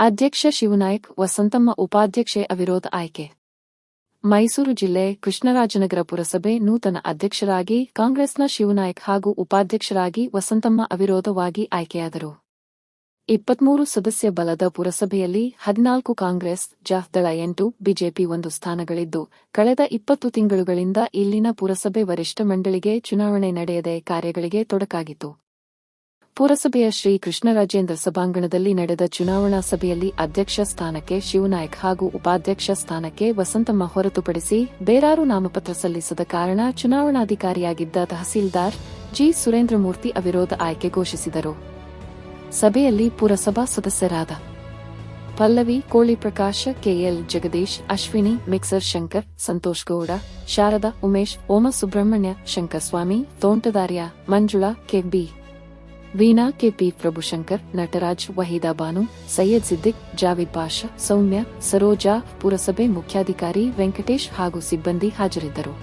ಅಧ್ಯಕ್ಷ ಶಿವನಾಯಕ್, ವಸಂತಮ್ಮ ಉಪಾಧ್ಯಕ್ಷೆ ಅವಿರೋಧ ಆಯ್ಕೆ. ಮೈಸೂರು ಜಿಲ್ಲೆ ಕೃಷ್ಣರಾಜನಗರ ಪುರಸಭೆ ನೂತನ ಅಧ್ಯಕ್ಷರಾಗಿ ಕಾಂಗ್ರೆಸ್ನ ಶಿವನಾಯಕ್ ಹಾಗೂ ಉಪಾಧ್ಯಕ್ಷರಾಗಿ ವಸಂತಮ್ಮ ಅವಿರೋಧವಾಗಿ ಆಯ್ಕೆಯಾದರು. ಇಪ್ಪತ್ಮೂರು ಸದಸ್ಯ ಬಲದ ಪುರಸಭೆಯಲ್ಲಿ ಹದಿನಾಲ್ಕು ಕಾಂಗ್ರೆಸ್ ಜಾಫ್ದಳ ಎಂಟು, ಬಿಜೆಪಿ ಒಂದು ಸ್ಥಾನಗಳಿದ್ದು, ಕಳೆದ ಇಪ್ಪತ್ತು ತಿಂಗಳುಗಳಿಂದ ಇಲ್ಲಿನ ಪುರಸಭೆ ವರಿಷ್ಠ ಮಂಡಳಿಗೆ ಚುನಾವಣೆ ನಡೆಯದೆ ಕಾರ್ಯಗಳಿಗೆ ತೊಡಕಾಗಿತ್ತು. ಪುರಸಭೆಯ ಶ್ರೀ ಕೃಷ್ಣರಾಜೇಂದ್ರ ಸಭಾಂಗಣದಲ್ಲಿ ನಡೆದ ಚುನಾವಣಾ ಸಭೆಯಲ್ಲಿ ಅಧ್ಯಕ್ಷ ಸ್ಥಾನಕ್ಕೆ ಶಿವನಾಯಕ್ ಹಾಗೂ ಉಪಾಧ್ಯಕ್ಷ ಸ್ಥಾನಕ್ಕೆ ವಸಂತಮ್ಮ ಹೊರತುಪಡಿಸಿ ಬೇರಾರು ನಾಮಪತ್ರ ಸಲ್ಲಿಸದ ಕಾರಣ ಚುನಾವಣಾಧಿಕಾರಿಯಾಗಿದ್ದ ತಹಸೀಲ್ದಾರ್ ಜಿ. ಸುರೇಂದ್ರಮೂರ್ತಿ ಅವಿರೋಧ ಆಯ್ಕೆ ಘೋಷಿಸಿದರು. ಸಭೆಯಲ್ಲಿ ಪುರಸಭಾ ಸದಸ್ಯರಾದ Pallavi, Koli Prakash KL Jagadish, Ashwini, mixer Shankar, Santosh Gowda, Sharada, Umesh Oma Subrahmanya Shankaraswamy, Tontadarya, Manjula KB Veena KP Prabhushankar, Nataraj Waheeda Banu, Syed Siddiq, Javed Pasha, Soumya, Saroja, ಪುರಸಭೆ ಮುಖ್ಯಾಧಿಕಾರಿ ವೆಂಕಟೇಶ್ ಹಾಗೂ ಸಿಬ್ಬಂದಿ ಹಾಜರಿದ್ದರು.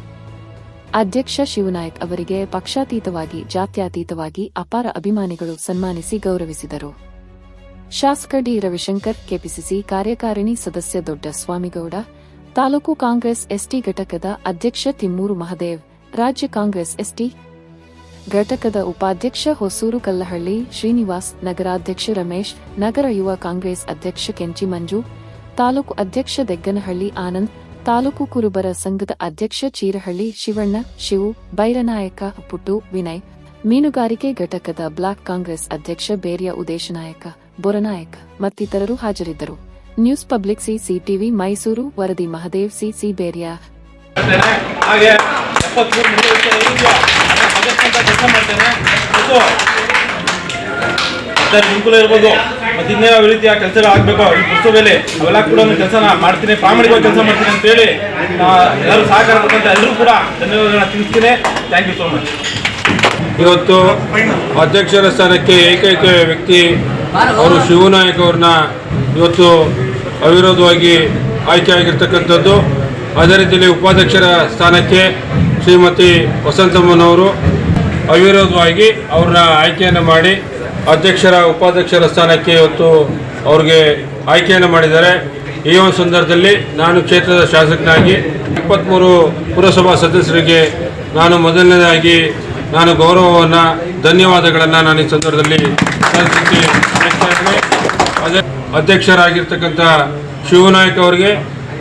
ಅಧ್ಯಕ್ಷ ಶಿವನಾಯಕ್ ಅವರಿಗೆ ಪಕ್ಷಾತೀತವಾಗಿ, ಜಾತ್ಯಾತೀತವಾಗಿ ಅಪಾರ ಅಭಿಮಾನಿಗಳು ಸನ್ಮಾನಿಸಿ ಗೌರವಿಸಿದರು. ಶಾಸಕ ಡಿ ರವಿಶಂಕರ್, ಕೆಪಿಸಿಸಿ ಕಾರ್ಯಕಾರಿಣಿ ಸದಸ್ಯ ದೊಡ್ಡ ಸ್ವಾಮಿಗೌಡ, ತಾಲೂಕು ಕಾಂಗ್ರೆಸ್ ಎಸ್ಟಿ ಘಟಕದ ಅಧ್ಯಕ್ಷ ತಿಮ್ಮೂರು ಮಹದೇವ್, ರಾಜ್ಯ ಕಾಂಗ್ರೆಸ್ ಎಸ್ಟಿ ಘಟಕದ ಉಪಾಧ್ಯಕ್ಷ ಹೊಸೂರು ಕಲ್ಲಹಳ್ಳಿ, ಶ್ರೀನಿವಾಸ್, ನಗರಾಧ್ಯಕ್ಷ ರಮೇಶ್, ನಗರ ಯುವ ಕಾಂಗ್ರೆಸ್ ಅಧ್ಯಕ್ಷ ಕೆಂಚಿ ಮಂಜು, ತಾಲೂಕು ಅಧ್ಯಕ್ಷ ದೆಗ್ಗನಹಳ್ಳಿ ಆನಂದ್, ತಾಲೂಕು ಕುರುಬರ ಸಂಘದ ಅಧ್ಯಕ್ಷ ಚೀರಹಳ್ಳಿ ಶಿವಣ್ಣ, ಶಿವು, ಬೈರನಾಯಕ ಪುಟ್ಟು, ವಿನಯ್, ಮೀನುಗಾರಿಕೆ ಘಟಕದ ಬ್ಲಾಕ್ ಕಾಂಗ್ರೆಸ್ ಅಧ್ಯಕ್ಷ ಬೇರ್ಯ ಉದೇಶನಾಯಕ, ಬೊರನಾಯಕ ಮತ್ತಿತರರು ಹಾಜರಿದ್ದರು. ನ್ಯೂಸ್ ಪಬ್ಲಿಕ್ ಸಿಸಿಟಿವಿ ಮೈಸೂರು, ವರದಿ ಮಹದೇವ್ ಸಿಸಿ ಸಿ ಮಾಡ್ತೇನೆ ಹಾಗೆ ಎಪ್ಪತ್ಮೂರು ಕೆಲಸ ಮಾಡ್ತೇನೆ ಮತ್ತು ಗುಂಪುಲ ಇರ್ಬೋದು ಮತ್ತೆ ಇನ್ನೇನೋ ಈ ರೀತಿಯ ಕೆಲಸ ಆಗಬೇಕು ಈ ಪುಸ್ತಕದಲ್ಲಿ ಅವೆಲ್ಲ ಕೂಡ ಕೆಲಸ ಮಾಡ್ತೀನಿ ಪ್ರಾಮಾಣಿಕವಾಗಿ ಕೆಲಸ ಮಾಡ್ತೀನಿ ಅಂತ ಹೇಳಿ ಆ, ಎಲ್ಲರೂ ಸಹಕಾರ ಕೊಟ್ಟಂತ ಎಲ್ಲರೂ ಕೂಡ ಧನ್ಯವಾದಗಳನ್ನ ತಿಳಿಸ್ತೀನಿ ಥ್ಯಾಂಕ್ ಯು ಸೋ ಮಚ್ ಇವತ್ತು ಅಧ್ಯಕ್ಷರ ಸ್ಥಾನಕ್ಕೆ ಏಕೈಕ ವ್ಯಕ್ತಿ ಅವರು ಶಿವನಾಯಕ್ ಅವ್ರನ್ನ ಇವತ್ತು ಅವಿರೋಧವಾಗಿ ಆಯ್ಕೆಯಾಗಿರ್ತಕ್ಕಂಥದ್ದು ಅದೇ ರೀತಿಯಲ್ಲಿ ಉಪಾಧ್ಯಕ್ಷರ ಸ್ಥಾನಕ್ಕೆ ಶ್ರೀಮತಿ ವಸಂತಮ್ಮನವರು ಅವಿರೋಧವಾಗಿ ಅವ್ರನ್ನ ಆಯ್ಕೆಯನ್ನು ಮಾಡಿ ಅಧ್ಯಕ್ಷರ, ಉಪಾಧ್ಯಕ್ಷರ ಸ್ಥಾನಕ್ಕೆ ಇವತ್ತು ಅವ್ರಿಗೆ ಆಯ್ಕೆಯನ್ನು ಮಾಡಿದ್ದಾರೆ. ಈ ಒಂದು ಸಂದರ್ಭದಲ್ಲಿ ನಾನು ಕ್ಷೇತ್ರದ ಶಾಸಕನಾಗಿ ಇಪ್ಪತ್ತ್ಮೂರು ಪುರಸಭಾ ಸದಸ್ಯರಿಗೆ ನಾನು ಮೊದಲನೇದಾಗಿ ನಾನು ಗೌರವವನ್ನು, ಧನ್ಯವಾದಗಳನ್ನು ನಾನು ಈ ಸಂದರ್ಭದಲ್ಲಿ ಅಧ್ಯಕ್ಷರಾಗಿರ್ತಕ್ಕಂಥ ಶಿವನಾಯಕ್ ಅವರಿಗೆ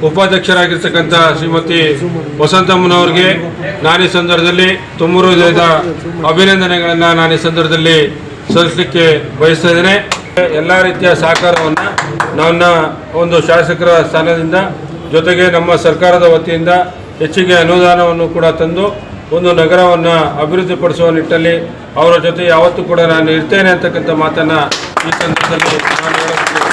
ಉಪಾಧ್ಯಕ್ಷರಾಗಿರ್ತಕ್ಕಂಥ ಶ್ರೀಮತಿ ವಸಂತಮ್ಮನವ್ರಿಗೆ ನಾನು ಸಂದರ್ಭದಲ್ಲಿ ತುಮೂರು ವಿಧದ ಅಭಿನಂದನೆಗಳನ್ನು ನಾನು ಸಂದರ್ಭದಲ್ಲಿ ಸಲ್ಲಿಸಲಿಕ್ಕೆ ಬಯಸ್ತಾ ಇದ್ದೇನೆ. ಎಲ್ಲ ರೀತಿಯ ಸಹಕಾರವನ್ನು ನನ್ನ ಒಂದು ಶಾಸಕರ ಸ್ಥಾನದಿಂದ ಜೊತೆಗೆ ನಮ್ಮ ಸರ್ಕಾರದ ವತಿಯಿಂದ ಹೆಚ್ಚಿಗೆ ಅನುದಾನವನ್ನು ಕೂಡ ತಂದು ಒಂದು ನಗರವನ್ನು ಅಭಿವೃದ್ಧಿಪಡಿಸುವ ನಿಟ್ಟಲ್ಲಿ ಅವರ ಜೊತೆ ಯಾವತ್ತೂ ಕೂಡ ನಾನು ಇರ್ತೇನೆ ಅಂತಕ್ಕಂಥ ಮಾತನ್ನು ಈ ಸಂದರ್ಭದಲ್ಲಿ ನಾನು